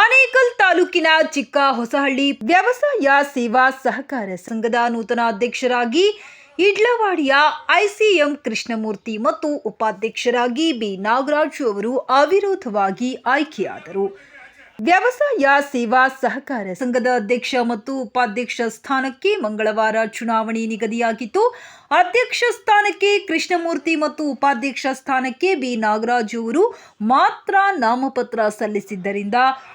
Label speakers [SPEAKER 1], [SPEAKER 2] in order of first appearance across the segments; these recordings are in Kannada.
[SPEAKER 1] ಆನೇಕಲ್ ತಾಲೂಕಿನ ಚಿಕ್ಕ ಹೊಸಹಳ್ಳಿ ವ್ಯವಸಾಯ ಸೇವಾ ಸಹಕಾರ ಸಂಘದ ನೂತನ ಅಧ್ಯಕ್ಷರಾಗಿ ಇಡ್ಲವಾಡಿಯ ಐಸಿಎಂ ಕೃಷ್ಣಮೂರ್ತಿ ಮತ್ತು ಉಪಾಧ್ಯಕ್ಷರಾಗಿ ಬಿ ನಾಗರಾಜು ಅವರು ಅವಿರೋಧವಾಗಿ ಆಯ್ಕೆಯಾದರು. ವ್ಯವಸಾಯ ಸೇವಾ ಸಹಕಾರ ಸಂಘದ ಅಧ್ಯಕ್ಷ ಮತ್ತು ಉಪಾಧ್ಯಕ್ಷ ಸ್ಥಾನಕ್ಕೆ ಮಂಗಳವಾರ ಚುನಾವಣೆ ನಿಗದಿಯಾಗಿತ್ತು. ಅಧ್ಯಕ್ಷ ಸ್ಥಾನಕ್ಕೆ ಕೃಷ್ಣಮೂರ್ತಿ ಮತ್ತು ಉಪಾಧ್ಯಕ್ಷ ಸ್ಥಾನಕ್ಕೆ ಬಿ. ನಾಗರಾಜ್ ಅವರು ಮಾತ್ರ ನಾಮಪತ್ರ ಸಲ್ಲಿಸಿದ್ದರಿಂದ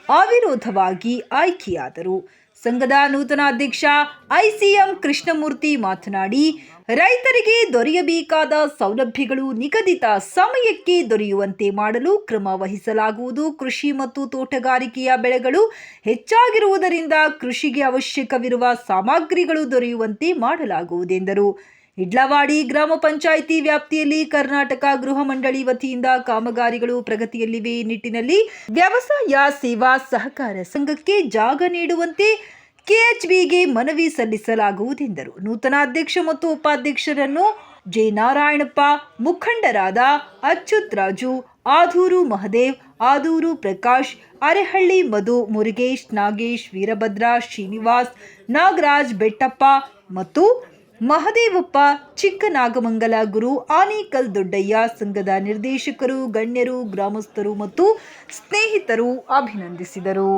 [SPEAKER 1] ಅವಿರೋಧವಾಗಿ ಆಯ್ಕೆಯಾದರು. ಸಂಘದ ನೂತನ ಅಧ್ಯಕ್ಷ ಐಸಿಎಂ ಕೃಷ್ಣಮೂರ್ತಿ ಮಾತನಾಡಿ ರೈತರಿಗೆ ದೊರೆಯಬೇಕಾದ ಸೌಲಭ್ಯಗಳು ನಿಗದಿತ ಸಮಯಕ್ಕೆ ದೊರೆಯುವಂತೆ ಮಾಡಲು ಕ್ರಮ ವಹಿಸಲಾಗುವುದು. ಕೃಷಿ ಮತ್ತು ತೋಟಗಾರಿಕೆಯ ಬೆಳೆಗಳು ಹೆಚ್ಚಾಗಿರುವುದರಿಂದ ಕೃಷಿಗೆ ಅವಶ್ಯಕವಿರುವ ಸಾಮಗ್ರಿಗಳು ದೊರೆಯುವಂತೆ ಮಾಡಲಾಗುವುದೆಂದರು ಇಡ್ಲವಾಡಿ ಗ್ರಾಮ ಪಂಚಾಯಿತಿ ವ್ಯಾಪ್ತಿಯಲ್ಲಿ ಕರ್ನಾಟಕ ಗೃಹ ಮಂಡಳಿ ವತಿಯಿಂದ ಕಾಮಗಾರಿಗಳು ಪ್ರಗತಿಯಲ್ಲಿವೆ. ನಿಟ್ಟಿನಲ್ಲಿ ವ್ಯವಸಾಯ ಸೇವಾ ಸಹಕಾರ ಸಂಘಕ್ಕೆ ಜಾಗ ನೀಡುವಂತೆ ಕೆಎಚ್ಬಿಗೆ ಮನವಿ ಸಲ್ಲಿಸಲಾಗುವುದೆಂದರು. ನೂತನ ಅಧ್ಯಕ್ಷ ಮತ್ತು ಉಪಾಧ್ಯಕ್ಷರನ್ನು ಜೆ ನಾರಾಯಣಪ್ಪ, ಮುಖಂಡರಾದ ಅಚ್ಯುತ್ ರಾಜು, ಆದೂರು ಮಹದೇವ್, ಆದೂರು ಪ್ರಕಾಶ್, ಅರೆಹಳ್ಳಿ ಮಧು, ಮುರುಗೇಶ್, ನಾಗೇಶ್, ವೀರಭದ್ರ, ಶ್ರೀನಿವಾಸ್, ನಾಗರಾಜ್, ಬೆಟ್ಟಪ್ಪ ಮತ್ತು ಮಹದೇವಪ್ಪ, ಚಿಕ್ಕನಾಗಮಂಗಲ ಗುರು, ಆನೇಕಲ್ ದೊಡ್ಡಯ್ಯ ಸಂಘದ ನಿರ್ದೇಶಕರು, ಗಣ್ಯರು, ಗ್ರಾಮಸ್ಥರು ಮತ್ತು ಸ್ನೇಹಿತರು ಅಭಿನಂದಿಸಿದರು.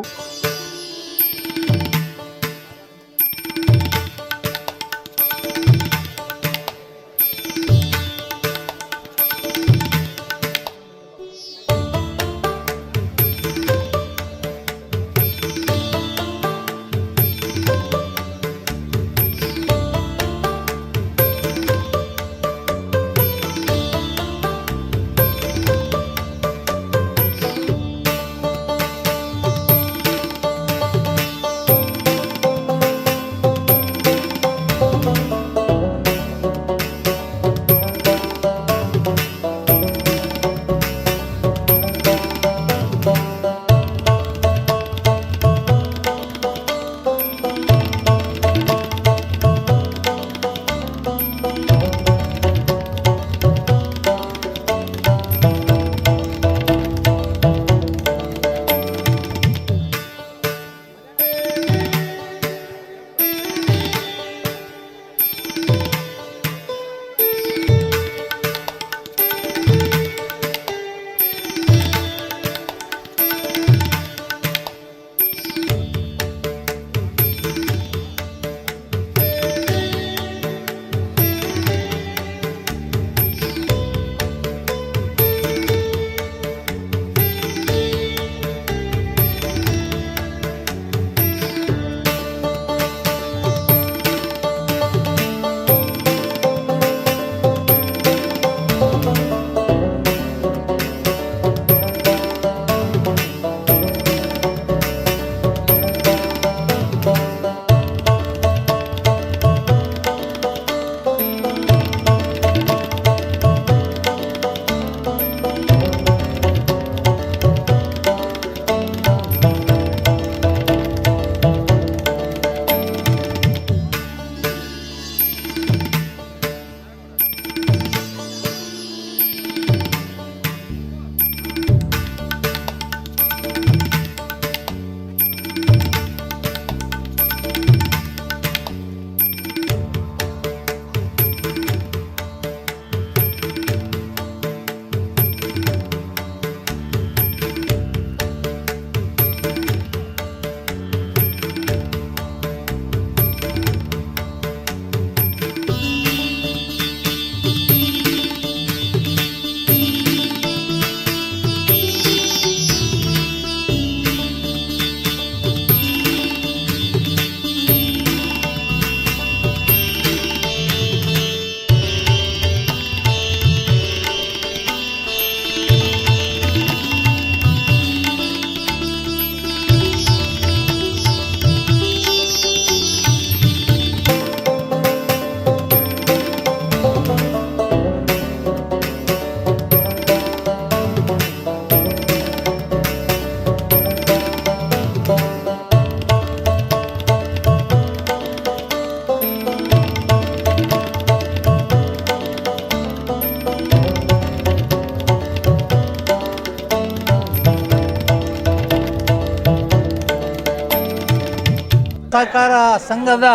[SPEAKER 2] ಸಹಕಾರ ಸಂಘದ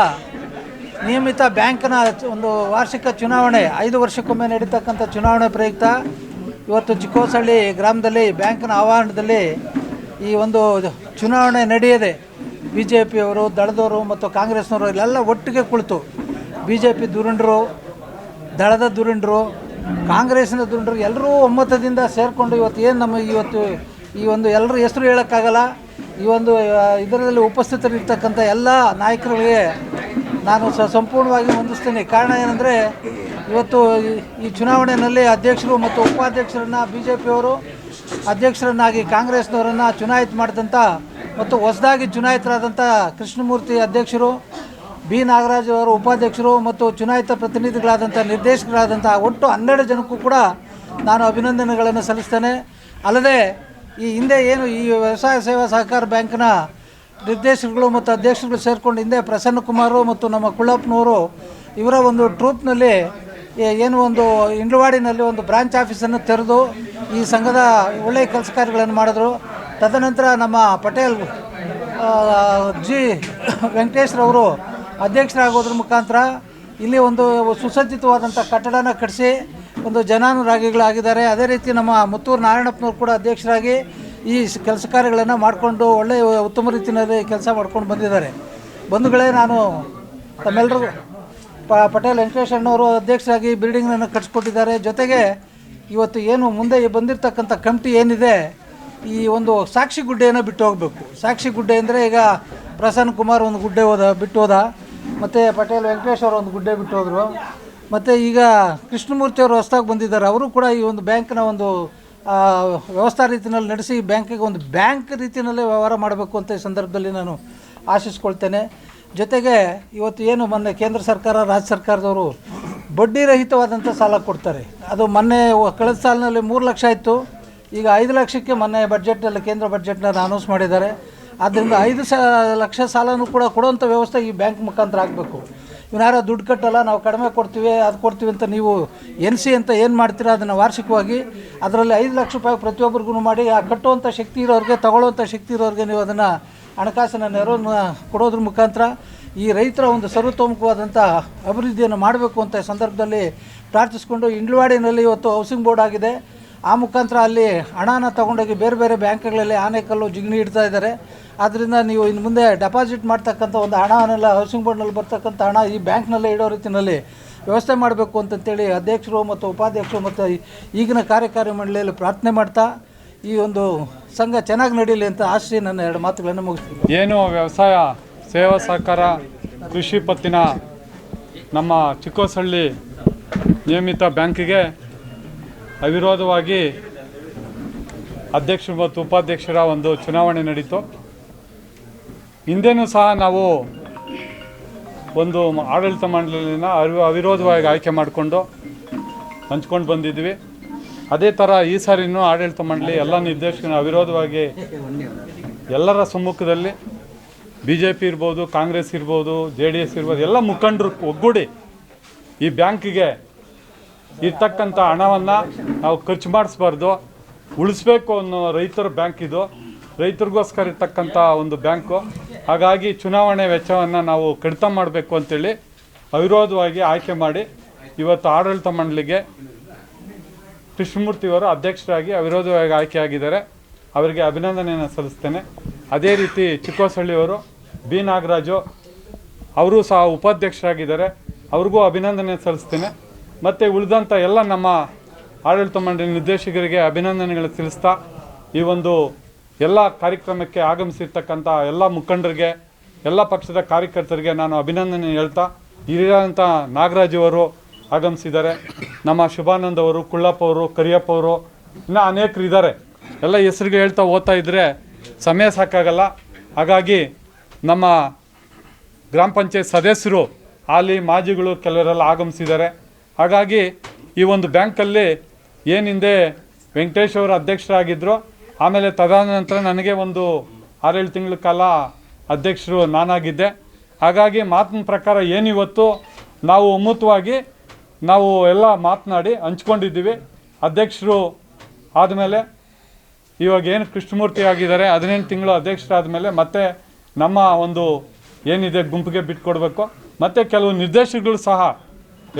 [SPEAKER 2] ನಿಯಮಿತ ಬ್ಯಾಂಕ್ನ ಒಂದು ವಾರ್ಷಿಕ ಚುನಾವಣೆ, ಐದು ವರ್ಷಕ್ಕೊಮ್ಮೆ ನಡೀತಕ್ಕಂಥ ಚುನಾವಣೆ ಪ್ರಯುಕ್ತ. ಇವತ್ತು ಚಿಕ್ಕೋಸಳ್ಳಿ ಗ್ರಾಮದಲ್ಲಿ, ಬ್ಯಾಂಕ್ನ ಆವರಣದಲ್ಲಿ ಈ ಒಂದು ಚುನಾವಣೆ ನಡೆಯದೆ. ಬಿ ಜೆ ಪಿಯವರು ದಳದವರು ಮತ್ತು ಕಾಂಗ್ರೆಸ್ನವರು ಇಲ್ಲೆಲ್ಲ ಒಟ್ಟಿಗೆ ಕುಳಿತು ಬಿ ಜೆ ಪಿ ದುರುಂಡರು, ದಳದ ದುರುಂಡರು, ಕಾಂಗ್ರೆಸ್ನ ದುರುಂಡರು ಎಲ್ಲರೂ ಒಮ್ಮತದಿಂದ ಸೇರಿಕೊಂಡು ಇವತ್ತು ಏನು ನಮಗೆ ಇವತ್ತು ಈ ಒಂದು ಎಲ್ಲರ ಹೆಸರು ಹೇಳೋಕ್ಕಾಗಲ್ಲ. ಈ ಒಂದು ಇದರಲ್ಲಿ ಉಪಸ್ಥಿತರಿರ್ತಕ್ಕಂಥ ಎಲ್ಲ ನಾಯಕರುಗಳಿಗೆ ನಾನು ಸ, ಸಂಪೂರ್ಣವಾಗಿ ಹೊಂದಿಸ್ತೇನೆ ಕಾರಣ ಏನಂದರೆ, ಇವತ್ತು ಈ ಚುನಾವಣೆಯಲ್ಲಿ ಅಧ್ಯಕ್ಷರು ಮತ್ತು ಉಪಾಧ್ಯಕ್ಷರನ್ನು ಬಿ ಜೆ ಪಿಯವರು ಅಧ್ಯಕ್ಷರನ್ನಾಗಿ ಕಾಂಗ್ರೆಸ್ನವರನ್ನು ಚುನಾಯಿತ ಮಾಡಿದಂಥ ಮತ್ತು ಹೊಸದಾಗಿ ಚುನಾಯಿತರಾದಂಥ ಕೃಷ್ಣಮೂರ್ತಿ ಅಧ್ಯಕ್ಷರು, ಬಿ ನಾಗರಾಜ್ ಅವರು ಉಪಾಧ್ಯಕ್ಷರು ಮತ್ತು ಚುನಾಯಿತ ಪ್ರತಿನಿಧಿಗಳಾದಂಥ ನಿರ್ದೇಶಕರಾದಂಥ ಒಟ್ಟು ಹನ್ನೆರಡು ಜನಕ್ಕೂ ಕೂಡ ನಾನು ಅಭಿನಂದನೆಗಳನ್ನು ಸಲ್ಲಿಸ್ತೇನೆ. ಅಲ್ಲದೆ ಈ ಹಿಂದೆ ಏನು ಈ ವ್ಯವಸಾಯ ಸೇವಾ ಸಹಕಾರ ಬ್ಯಾಂಕ್ನ ನಿರ್ದೇಶಕರು ಮತ್ತು ಅಧ್ಯಕ್ಷರುಗಳು ಸೇರಿಕೊಂಡು ಹಿಂದೆ ಪ್ರಸನ್ನ ಕುಮಾರು ಮತ್ತು ನಮ್ಮ ಕುಳ್ಳಪ್ಪನವರು ಇವರ ಒಂದು ಟ್ರೂಪ್ನಲ್ಲಿ ಏನು ಒಂದು ಇಂಡ್ಲವಾಡಿನಲ್ಲಿ ಒಂದು ಬ್ರಾಂಚ್ ಆಫೀಸನ್ನು ತೆರೆದು ಈ ಸಂಘದ ಒಳ್ಳೆಯ ಕೆಲಸ ಕಾರ್ಯಗಳನ್ನು ಮಾಡಿದ್ರು. ತದನಂತರ ನಮ್ಮ ಪಟೇಲ್ ಜಿ ವೆಂಕಟೇಶ್ರವರು ಅಧ್ಯಕ್ಷರಾಗೋದ್ರ ಮುಖಾಂತರ ಇಲ್ಲಿ ಒಂದು ಸುಸಜ್ಜಿತವಾದಂಥ ಕಟ್ಟಡನ ಕಟ್ಟಿಸಿ ಒಂದು ಜನಾನುರಾಗಿಗಳಾಗಿದ್ದಾರೆ. ಅದೇ ರೀತಿ ನಮ್ಮ ಮುತ್ತೂರು ನಾರಾಯಣಪ್ಪನವರು ಕೂಡ ಅಧ್ಯಕ್ಷರಾಗಿ ಈ ಕೆಲಸ ಕಾರ್ಯಗಳನ್ನು ಮಾಡಿಕೊಂಡು ಒಳ್ಳೆಯ ಉತ್ತಮ ರೀತಿಯಲ್ಲಿ ಕೆಲಸ ಮಾಡ್ಕೊಂಡು ಬಂದಿದ್ದಾರೆ. ಬಂಧುಗಳೇ, ನಾನು ತಮ್ಮೆಲ್ಲರೂ ಪ ಪಟೇಲ್ ವೆಂಕಟೇಶ್ ಅಣ್ಣವರು ಅಧ್ಯಕ್ಷರಾಗಿ ಬಿಲ್ಡಿಂಗ್ನನ್ನು ಕಟ್ಸ್ಕೊಟ್ಟಿದ್ದಾರೆ. ಜೊತೆಗೆ ಇವತ್ತು ಏನು ಮುಂದೆ ಬಂದಿರತಕ್ಕಂಥ ಕಮಿಟಿ ಏನಿದೆ, ಈ ಒಂದು ಸಾಕ್ಷಿ ಗುಡ್ಡೆಯನ್ನು ಬಿಟ್ಟು ಹೋಗಬೇಕು ಸಾಕ್ಷಿ ಗುಡ್ಡೆ ಅಂದರೆ ಈಗ ಪ್ರಸನ್ನ ಕುಮಾರ್ ಒಂದು ಗುಡ್ಡೆ ಹೋದ ಬಿಟ್ಟು ಹೋದ ಮತ್ತು ಪಟೇಲ್ ವೆಂಕಟೇಶ್ ಅವರು ಒಂದು ಗುಡ್ಡೆ ಬಿಟ್ಟು ಹೋದರು ಮತ್ತು ಈಗ ಕೃಷ್ಣಮೂರ್ತಿ ಅವರು ಹೊಸದಾಗಿ ಬಂದಿದ್ದಾರೆ. ಅವರು ಕೂಡ ಈ ಒಂದು ಬ್ಯಾಂಕ್ನ ಒಂದು ವ್ಯವಸ್ಥಾ ರೀತಿಯಲ್ಲಿ ನಡೆಸಿ ಬ್ಯಾಂಕಿಗೆ ಒಂದು ಬ್ಯಾಂಕ್ ರೀತಿಯಲ್ಲೇ ವ್ಯವಹಾರ ಮಾಡಬೇಕು ಅಂತ ಈ ಸಂದರ್ಭದಲ್ಲಿ ನಾನು ಆಶಿಸ್ಕೊಳ್ತೇನೆ. ಜೊತೆಗೆ ಇವತ್ತು ಏನು ಮೊನ್ನೆ ಕೇಂದ್ರ ಸರ್ಕಾರ, ರಾಜ್ಯ ಸರ್ಕಾರದವರು ಬಡ್ಡಿ ರಹಿತವಾದಂಥ ಸಾಲ ಕೊಡ್ತಾರೆ. ಅದು ಮೊನ್ನೆ ಕಳೆದ ಸಾಲಿನಲ್ಲಿ ಮೂರು ಲಕ್ಷ ಇತ್ತು. ಈಗ ಐದು ಲಕ್ಷಕ್ಕೆ ಮೊನ್ನೆ ಬಡ್ಜೆಟ್ನಲ್ಲಿ ಕೇಂದ್ರ ಬಡ್ಜೆಟ್ನ ಅನೌನ್ಸ್ ಮಾಡಿದ್ದಾರೆ. ಆದ್ದರಿಂದ ಐದು ಸ, ಲಕ್ಷ ಸಾಲನೂ ಕೂಡ ಕೊಡುವಂಥ ವ್ಯವಸ್ಥೆ ಈ ಬ್ಯಾಂಕ್ ಮುಖಾಂತರ ಆಗಬೇಕು. ಇವನಾರ ದುಡ್ಡು ಕಟ್ಟಲ್ಲ, ನಾವು ಕಡಿಮೆ ಕೊಡ್ತೀವಿ, ಅದು ಕೊಡ್ತೀವಿ ಅಂತ ನೀವು ಎನ್ ಸಿ ಅಂತ ಏನು ಮಾಡ್ತೀರಾ ಅದನ್ನು ವಾರ್ಷಿಕವಾಗಿ, ಅದರಲ್ಲಿ ಐದು ಲಕ್ಷ ರೂಪಾಯಿ ಪ್ರತಿಯೊಬ್ಬರಿಗೂ ಮಾಡಿ, ಆ ಕಟ್ಟುವಂಥ ಶಕ್ತಿ ಇರೋರಿಗೆ ತಗೊಳ್ಳುವಂಥ ಶಕ್ತಿ ಇರೋರಿಗೆ ನೀವು ಅದನ್ನು ಹಣಕಾಸಿನ ನೆರವನ್ನು ಕೊಡೋದ್ರ ಮುಖಾಂತರ ಈ ರೈತರ ಒಂದು ಸರ್ವತೋಮುಖವಾದಂಥ ಅಭಿವೃದ್ಧಿಯನ್ನು ಮಾಡಬೇಕು ಅಂತ ಸಂದರ್ಭದಲ್ಲಿ ಪ್ರಾರ್ಥಿಸ್ಕೊಂಡು ಇಂಡ್ಲವಾಡಿನಲ್ಲಿ ಇವತ್ತು ಹೌಸಿಂಗ್ ಬೋರ್ಡ್ ಆಗಿದೆ. ಆ ಮುಖಾಂತರ ಅಲ್ಲಿ ಹಣನ ತಗೊಂಡೋಗಿ ಬೇರೆ ಬೇರೆ ಬ್ಯಾಂಕ್ಗಳಲ್ಲಿ ಆನೆಕಲ್ಲು ಜಿಗಣಿ ಇಡ್ತಾ ಇದ್ದಾರೆ. ಆದ್ದರಿಂದ ನೀವು ಇನ್ನು ಮುಂದೆ ಡೆಪಾಸಿಟ್ ಮಾಡ್ತಕ್ಕಂಥ ಒಂದು ಹಣವನ್ನೆಲ್ಲ ಹೌಸಿಂಗ್ ಬೋರ್ಡ್ನಲ್ಲಿ ಬರ್ತಕ್ಕಂಥ ಹಣ ಈ ಬ್ಯಾಂಕ್ನಲ್ಲೇ ಇಡೋ ರೀತಿಯಲ್ಲಿ ವ್ಯವಸ್ಥೆ ಮಾಡಬೇಕು ಅಂತಂತೇಳಿ ಅಧ್ಯಕ್ಷರು ಮತ್ತು ಉಪಾಧ್ಯಕ್ಷರು ಮತ್ತು ಈಗಿನ ಕಾರ್ಯಕಾರಿ ಮಂಡಳಿಯಲ್ಲಿ ಪ್ರಾರ್ಥನೆ ಮಾಡ್ತಾ ಈ ಒಂದು ಸಂಘ ಚೆನ್ನಾಗಿ ನಡೀಲಿ ಅಂತ ಆಶ್ರಯ ನನ್ನ ಎರಡು ಮಾತುಗಳನ್ನು ಮುಗಿಸ್ತೀನಿ.
[SPEAKER 3] ಏನು ವ್ಯವಸಾಯ, ಸೇವಾ ಸಹಕಾರ, ಕೃಷಿ ಪತ್ತಿನ ನಮ್ಮ ಚಿಕ್ಕೋಸಳ್ಳಿ ನಿಯಮಿತ ಬ್ಯಾಂಕಿಗೆ ಅವಿರೋಧವಾಗಿ ಅಧ್ಯಕ್ಷರು ಮತ್ತು ಉಪಾಧ್ಯಕ್ಷರ ಒಂದು ಚುನಾವಣೆ ನಡೀತು. ಹಿಂದೆನೂ ಸಹ ನಾವು ಒಂದು ಆಡಳಿತ ಮಂಡಳಿನ ಅವಿ, ಅವಿರೋಧವಾಗಿ ಆಯ್ಕೆ ಮಾಡಿಕೊಂಡು ಹಂಚ್ಕೊಂಡು ಬಂದಿದ್ವಿ. ಅದೇ ಥರ ಈ ಸಾರಿನೂ ಆಡಳಿತ ಮಂಡಳಿ ಎಲ್ಲ ನಿರ್ದೇಶಕನ ಅವಿರೋಧವಾಗಿ ಎಲ್ಲರ ಸಮ್ಮುಖದಲ್ಲಿ ಬಿ ಜೆ ಪಿ ಇರ್ಬೋದು, ಕಾಂಗ್ರೆಸ್ ಇರ್ಬೋದು, ಜೆ ಡಿ ಎಸ್ ಇರ್ಬೋದು, ಎಲ್ಲ ಮುಖಂಡರು ಒಗ್ಗೂಡಿ ಈ ಬ್ಯಾಂಕಿಗೆ ಇರ್ತಕ್ಕಂಥ ಹಣವನ್ನು ನಾವು ಖರ್ಚು ಮಾಡಿಸ್ಬಾರ್ದು. ಉಳಿಸ್ಬೇಕು ಅನ್ನೋ ರೈತರ ಬ್ಯಾಂಕ್ ಇದು. ರೈತರಿಗೋಸ್ಕರ ಇರ್ತಕ್ಕಂಥ ಒಂದು ಬ್ಯಾಂಕು. ಹಾಗಾಗಿ ಚುನಾವಣೆ ವೆಚ್ಚವನ್ನು ನಾವು ಕಡಿತ ಮಾಡಬೇಕು ಅಂತೇಳಿ ಅವಿರೋಧವಾಗಿ ಆಯ್ಕೆ ಮಾಡಿ ಇವತ್ತು ಆಡಳಿತ ಮಂಡಳಿಗೆ ಕೃಷ್ಣಮೂರ್ತಿಯವರು ಅಧ್ಯಕ್ಷರಾಗಿ ಅವಿರೋಧವಾಗಿ ಆಯ್ಕೆಯಾಗಿದ್ದಾರೆ. ಅವರಿಗೆ ಅಭಿನಂದನೆಯನ್ನು ಸಲ್ಲಿಸ್ತೇನೆ. ಅದೇ ರೀತಿ ಚಿಕ್ಕೋಸಳ್ಳಿಯವರು ಬಿ ನಾಗರಾಜು, ಅವರು ಸಹ ಉಪಾಧ್ಯಕ್ಷರಾಗಿದ್ದಾರೆ. ಅವ್ರಿಗೂ ಅಭಿನಂದನೆ ಸಲ್ಲಿಸ್ತೇನೆ. ಮತ್ತು ಉಳಿದಂಥ ಎಲ್ಲ ನಮ್ಮ ಆಡಳಿತ ಮಂಡಳಿ ನಿರ್ದೇಶಕರಿಗೆ ಅಭಿನಂದನೆಗಳು ತಿಳಿಸ್ತಾ ಈ ಒಂದು ಎಲ್ಲ ಕಾರ್ಯಕ್ರಮಕ್ಕೆ ಆಗಮಿಸಿರ್ತಕ್ಕಂಥ ಎಲ್ಲ ಮುಖಂಡರಿಗೆ, ಎಲ್ಲ ಪಕ್ಷದ ಕಾರ್ಯಕರ್ತರಿಗೆ ನಾನು ಅಭಿನಂದನೆ ಹೇಳ್ತಾ ಹಿರಿಯಂಥ ನಾಗರಾಜ್ ಅವರು ಆಗಮಿಸಿದ್ದಾರೆ. ನಮ್ಮ ಶುಭಾನಂದ್ ಅವರು, ಕುಳ್ಳಪ್ಪ ಅವರು, ಕರಿಯಪ್ಪ ಅವರು, ಇನ್ನು ಅನೇಕರು ಇದ್ದಾರೆ. ಎಲ್ಲ ಹೆಸರಿಗೆ ಹೇಳ್ತಾ ಓದ್ತಾ ಇದ್ದರೆ ಸಮಯ ಸಾಕಾಗಲ್ಲ. ಹಾಗಾಗಿ ನಮ್ಮ ಗ್ರಾಮ ಪಂಚಾಯತ್ ಸದಸ್ಯರು, ಹಾಲಿ, ಮಾಜಿಗಳು ಕೆಲವರೆಲ್ಲ ಆಗಮಿಸಿದ್ದಾರೆ. ಹಾಗಾಗಿ ಈ ಒಂದು ಬ್ಯಾಂಕಲ್ಲಿ ಏನಿಂದೆ ವೆಂಕಟೇಶ್ ಅವರು ಅಧ್ಯಕ್ಷರಾಗಿದ್ದರು ಆಮೇಲೆ ತದನಂತರ ನನಗೆ ಒಂದು ಆರೇಳು ತಿಂಗಳ ಕಾಲ ಅಧ್ಯಕ್ಷರು ನಾನಾಗಿದ್ದೆ. ಹಾಗಾಗಿ ಮಾತಿನ ಪ್ರಕಾರ ಏನಿವತ್ತು ನಾವು ಒಮ್ಮತವಾಗಿ ನಾವು ಎಲ್ಲ ಮಾತನಾಡಿ ಹಂಚ್ಕೊಂಡಿದ್ದೀವಿ. ಅಧ್ಯಕ್ಷರು ಆದಮೇಲೆ ಇವಾಗ ಏನು ಕೃಷ್ಣಮೂರ್ತಿ ಆಗಿದ್ದಾರೆ, ಹದಿನೆಂಟು ತಿಂಗಳು ಅಧ್ಯಕ್ಷರಾದ ಮೇಲೆ ಮತ್ತೆ ನಮ್ಮ ಒಂದು ಏನಿದೆ ಗುಂಪಿಗೆ ಬಿಟ್ಕೊಡ್ಬೇಕು. ಮತ್ತು ಕೆಲವು ನಿರ್ದೇಶಕಗಳು ಸಹ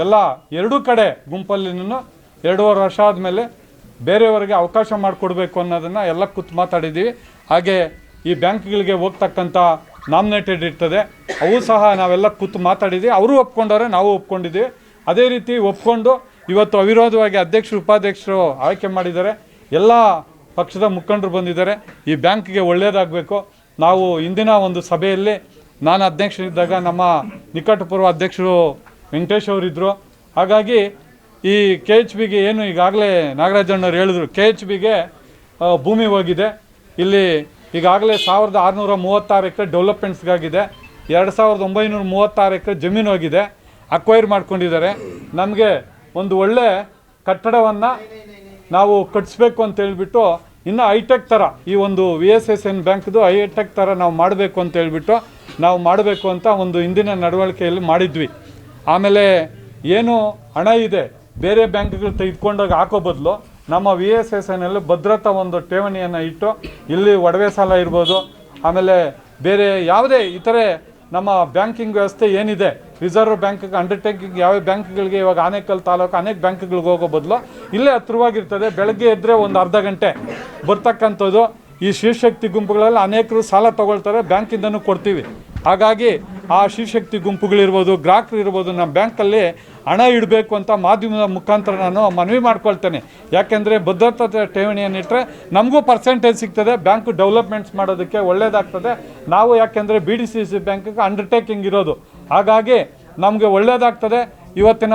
[SPEAKER 3] ಎಲ್ಲ ಎರಡೂ ಕಡೆ ಗುಂಪಲ್ಲಿನೂ ಎರಡೂವರೆ ವರ್ಷ ಆದಮೇಲೆ ಬೇರೆಯವರಿಗೆ ಅವಕಾಶ ಮಾಡಿಕೊಡ್ಬೇಕು ಅನ್ನೋದನ್ನು ಎಲ್ಲ ಕೂತು ಮಾತಾಡಿದ್ದೀವಿ. ಹಾಗೆ ಈ ಬ್ಯಾಂಕ್ಗಳಿಗೆ ಹೋಗ್ತಕ್ಕಂಥ ನಾಮಿನೇಟೆಡ್ ಇರ್ತದೆ. ಅವು ಸಹ ನಾವೆಲ್ಲ ಕೂತು ಮಾತಾಡಿದ್ದೀವಿ. ಅವರು ಒಪ್ಕೊಂಡವ್ರೆ, ನಾವು ಒಪ್ಕೊಂಡಿದ್ದೀವಿ. ಅದೇ ರೀತಿ ಒಪ್ಕೊಂಡು ಇವತ್ತು ಅವಿರೋಧವಾಗಿ ಅಧ್ಯಕ್ಷರು, ಉಪಾಧ್ಯಕ್ಷರು ಆಯ್ಕೆ ಮಾಡಿದ್ದಾರೆ. ಎಲ್ಲ ಪಕ್ಷದ ಮುಖಂಡರು ಬಂದಿದ್ದಾರೆ. ಈ ಬ್ಯಾಂಕ್ಗೆ ಒಳ್ಳೆಯದಾಗಬೇಕು ನಾವು ಇಂದಿನ ಒಂದು ಸಭೆಯಲ್ಲಿ ನಾನು ಅಧ್ಯಕ್ಷರಿದ್ದಾಗ ನಮ್ಮ ನಿಕಟಪೂರ್ವ ಅಧ್ಯಕ್ಷರು ವೆಂಕಟೇಶ್ ಅವರಿದ್ದರು ಹಾಗಾಗಿ ಈ ಕೆ ಎಚ್ ಬಿಗೆ ಏನು ಈಗಾಗಲೇ ನಾಗರಾಜಣ್ಣವ್ರು ಹೇಳಿದ್ರು ಕೆ ಎಚ್ ಬಿಗೆ ಭೂಮಿ ಹೋಗಿದೆ. ಇಲ್ಲಿ ಈಗಾಗಲೇ ಸಾವಿರದ ಆರುನೂರ ಮೂವತ್ತಾರು ಎಕರೆ ಡೆವಲಪ್ಮೆಂಟ್ಸ್ಗಾಗಿದೆ. ಎರಡು ಸಾವಿರದ ಒಂಬೈನೂರ ಮೂವತ್ತಾರು ಎಕರೆ ಜಮೀನು ಹೋಗಿದೆ. ಅಕ್ವೈರ್ ಮಾಡ್ಕೊಂಡಿದ್ದಾರೆ. ನಮಗೆ ಒಂದು ಒಳ್ಳೆ ಕಟ್ಟಡವನ್ನು ನಾವು ಕಟ್ಟಿಸ್ಬೇಕು ಅಂತ ಹೇಳಿಬಿಟ್ಟು ಇನ್ನು ಹೈಟೆಕ್ ಥರ ಈ ಒಂದು ವಿ ಎಸ್ ಎಸ್ ಎನ್ ಬ್ಯಾಂಕ್ದು ಹೈಟೆಕ್ ಥರ ನಾವು ಮಾಡಬೇಕು ಅಂತ ಹೇಳಿಬಿಟ್ಟು ನಾವು ಮಾಡಬೇಕು ಅಂತ ಒಂದು ಹಿಂದಿನ ನಡವಳಿಕೆಯಲ್ಲಿ ಮಾಡಿದ್ವಿ. ಆಮೇಲೆ ಏನು ಹಣ ಇದೆ, ಬೇರೆ ಬ್ಯಾಂಕ್ಗಳು ತೆಗೆದುಕೊಂಡಾಗ ಹಾಕೋ ಬದಲು ನಮ್ಮ ವಿ ಎಸ್ ಎಸ್ ಎನ್ನಲ್ಲಿ ಭದ್ರತಾ ಒಂದು ಠೇವಣಿಯನ್ನು ಇಟ್ಟು ಇಲ್ಲಿ ಒಡವೆ ಸಾಲ ಇರ್ಬೋದು, ಆಮೇಲೆ ಬೇರೆ ಯಾವುದೇ ಇತರೆ ನಮ್ಮ ಬ್ಯಾಂಕಿಂಗ್ ವ್ಯವಸ್ಥೆ ಏನಿದೆ, ರಿಸರ್ವ್ ಬ್ಯಾಂಕ್ಗೆ ಅಂಡರ್ಟೇಕಿಂಗ್ ಯಾವ ಬ್ಯಾಂಕ್ಗಳಿಗೆ ಇವಾಗ ಆನೇಕಲ್ ತಾಲೂಕು ಅನೇಕ ಬ್ಯಾಂಕ್ಗಳಿಗೆ ಹೋಗೋ ಬದಲು ಇಲ್ಲೇ ಹತ್ರವಾಗಿರ್ತದೆ ಬೆಳಗ್ಗೆ ಎದ್ದರೆ ಒಂದು ಅರ್ಧ ಗಂಟೆ ಬರ್ತಕ್ಕಂಥದ್ದು. ಈ ಶಿವಶಕ್ತಿ ಗುಂಪುಗಳಲ್ಲಿ ಅನೇಕರು ಸಾಲ ತಗೊಳ್ತಾರೆ, ಬ್ಯಾಂಕಿಂದನೂ ಕೊಡ್ತೀವಿ. ಹಾಗಾಗಿ ಆ ಶಿವಶಕ್ತಿ ಗುಂಪುಗಳಿರ್ಬೋದು, ಗ್ರಾಹಕರು ಇರ್ಬೋದು, ನಮ್ಮ ಬ್ಯಾಂಕಲ್ಲಿ ಹಣ ಇಡಬೇಕು ಅಂತ ಮಾಧ್ಯಮದ ಮುಖಾಂತರ ನಾನು ಮನವಿ ಮಾಡ್ಕೊಳ್ತೇನೆ. ಯಾಕೆಂದರೆ ಭದ್ರತಾ ಠೇವಣಿಯನ್ನು ಇಟ್ಟರೆ ನಮಗೂ ಪರ್ಸೆಂಟೇಜ್ ಸಿಗ್ತದೆ, ಬ್ಯಾಂಕು ಡೆವಲಪ್ಮೆಂಟ್ಸ್ ಮಾಡೋದಕ್ಕೆ ಒಳ್ಳೆಯದಾಗ್ತದೆ ನಾವು ಯಾಕೆಂದರೆ ಬಿ ಡಿ ಸಿ ಸಿ ಬ್ಯಾಂಕಿಗೆ ಅಂಡರ್ಟೇಕಿಂಗ್ ಇರೋದು. ಹಾಗಾಗಿ ನಮಗೆ ಒಳ್ಳೆಯದಾಗ್ತದೆ ಇವತ್ತಿನ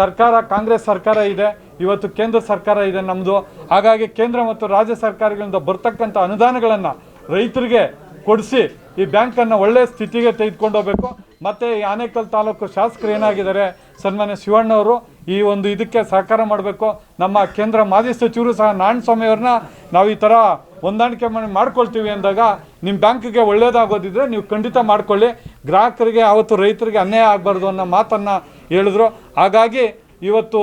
[SPEAKER 3] ಸರ್ಕಾರ, ಕಾಂಗ್ರೆಸ್ ಸರ್ಕಾರ ಇದೆ, ಇವತ್ತು ಕೇಂದ್ರ ಸರ್ಕಾರ ಇದೆ ನಮ್ಮದು ಹಾಗಾಗಿ ಕೇಂದ್ರ ಮತ್ತು ರಾಜ್ಯ ಸರ್ಕಾರಗಳಿಂದ ಬರ್ತಕ್ಕಂಥ ಅನುದಾನಗಳನ್ನು ರೈತರಿಗೆ ಕೊಡಿಸಿ ಈ ಬ್ಯಾಂಕನ್ನು ಒಳ್ಳೆಯ ಸ್ಥಿತಿಗೆ ತೆಗೆದುಕೊಂಡು ಹೋಗಬೇಕು. ಮತ್ತು ಈ ಆನೇಕಲ್ ತಾಲೂಕು ಶಾಸಕರು ಏನಾಗಿದ್ದಾರೆ? ಸನ್ಮಾನ್ಯ ಶಿವಣ್ಣವರು ಈ ಒಂದು ಇದಕ್ಕೆ ಸಹಕಾರ ಮಾಡಬೇಕು. ನಮ್ಮ ಕೇಂದ್ರ ಮಾಜಿ ಸಚಿವರು ಸಹ ನಾರಾಯಣಸ್ವಾಮಿ ಅವ್ರನ್ನ ನಾವು ಈ ಥರ ಹೊಂದಾಣಿಕೆ ಮಾಡಿ ಮಾಡ್ಕೊಳ್ತೀವಿ ಅಂದಾಗ ನಿಮ್ಮ ಬ್ಯಾಂಕಿಗೆ ಒಳ್ಳೇದಾಗೋದಿದ್ರೆ ನೀವು ಖಂಡಿತ ಮಾಡ್ಕೊಳ್ಳಿ. ಗ್ರಾಹಕರಿಗೆ ಆವತ್ತು ರೈತರಿಗೆ ಅನ್ಯಾಯ ಆಗಬಾರ್ದು ಅನ್ನೋ ಮಾತನ್ನು ಹೇಳಿದ್ರು. ಹಾಗಾಗಿ ಇವತ್ತು